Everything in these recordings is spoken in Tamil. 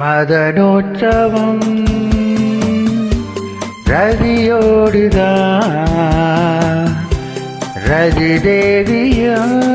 மதனோற்சவம். ரதியோடுதான். ரதி தேவியா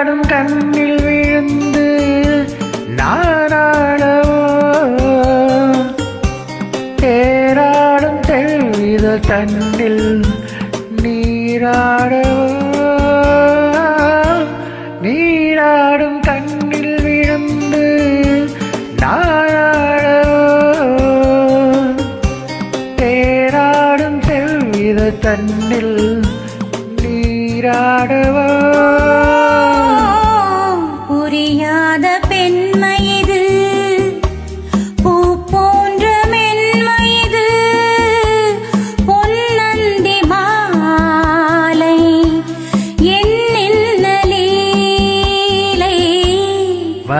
மீனாடும் கண்ணில் விழுந்து நானாடவோ தேராடும் தெல்வித தன்னில் நீராடவோ? நீராடும் கண்ணில் விழுந்து நானாடவோ தேராடும் செல்வித தன்னில் நீராடவோ?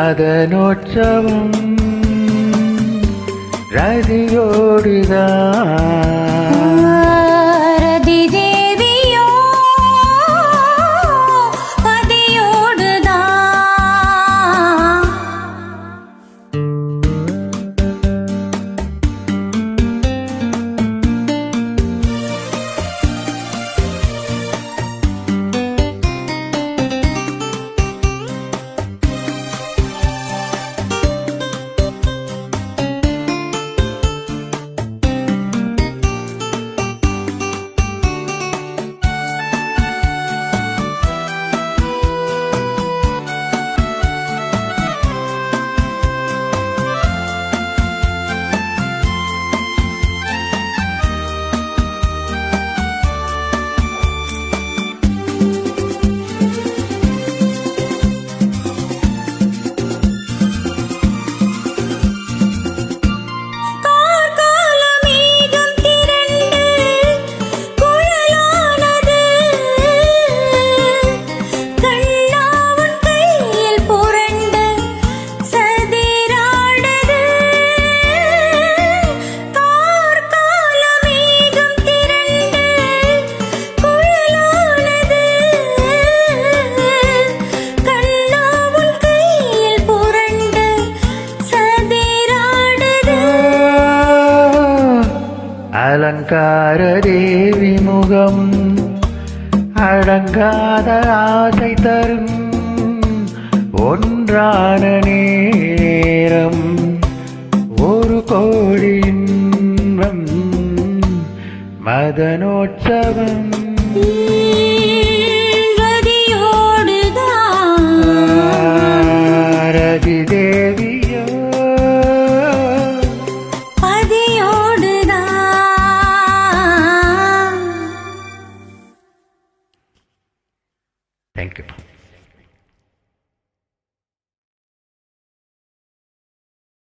மதனோற்சவம் ரதியோடுதான் அலங்கார தேவி முகம் அடங்காத ஆசை தரும் ஒன்றான நேரம் ஒரு கோடி இன்பம் மதனோற்சவம்.